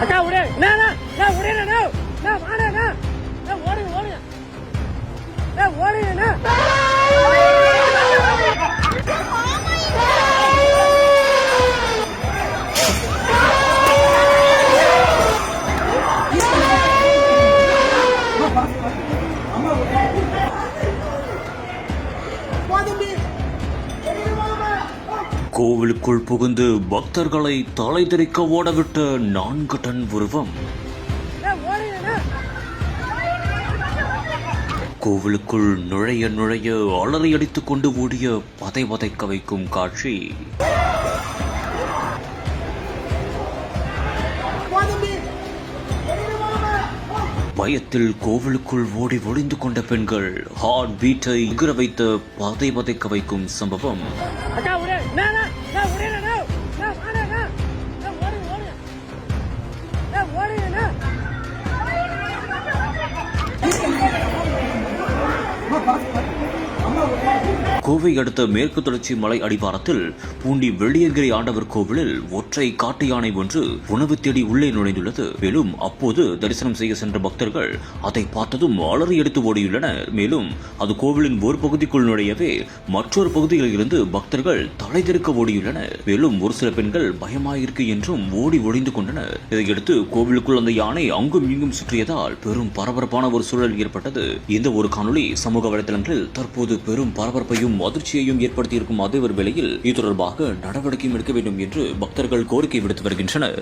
அக்கா விடு என்ன என்ன வாடா ஓடுங்க ஓடுங்க. என்ன ஓடுங்க என்ன கோவிலுக்குள் புகுந்து பக்தர்களை தலை திரிக்க ஓடவிட்ட நான்கு டன் உருவம். கோவிலுக்குள் நுழைய நுழைய அலறி அடித்துக் கொண்டு ஓடிய பதை பதைக்க வைக்கும் காட்சி. பயத்தில் கோவிலுக்குள் ஓடி ஒளிந்து கொண்ட பெண்கள் ஹார்ட் பீட்டை எகிர வைத்த பதை பதைக்க வைக்கும் சம்பவம். கோவை அடுத்த மேற்கு தொடர்ச்சி மலை அடிவாரத்தில் பூண்டி வெள்ளியங்கிரி ஆண்டவர் கோவிலில் ஒற்றை காட்டு யானை ஒன்று உணவு தேடி உள்ளே நுழைந்துள்ளது. மேலும் அப்போது தரிசனம் செய்ய சென்ற பக்தர்கள் அதை பார்த்ததும் அலறி எடுத்து ஓடியுள்ளனர். மேலும் அது கோவிலின் ஒரு பகுதிக்குள் நுழையவே மற்றொரு பகுதியில் இருந்து பக்தர்கள் தலைதெடுக்க ஓடியுள்ளனர். மேலும் ஒரு சில பெண்கள் பயமாயிருக்கு என்றும் ஓடி ஒழிந்து கொண்டனர். இதையடுத்து கோவிலுக்குள் அந்த யானை அங்கும் இங்கும் சுற்றியதால் பெரும் பரபரப்பான ஒரு சூழல் ஏற்பட்டது. இந்த ஒரு காணொளி சமூக வலைதளங்களில் தற்போது பெரும் பரபரப்பையும் அதிர்ச்சியையும் ஏற்படுத்தியிருக்கும் அதே ஒரு வேளையில் இது தொடர்பாக நடவடிக்கையும் எடுக்க வேண்டும் என்று பக்தர்கள் கோரிக்கை விடுத்து வருகின்றனர்.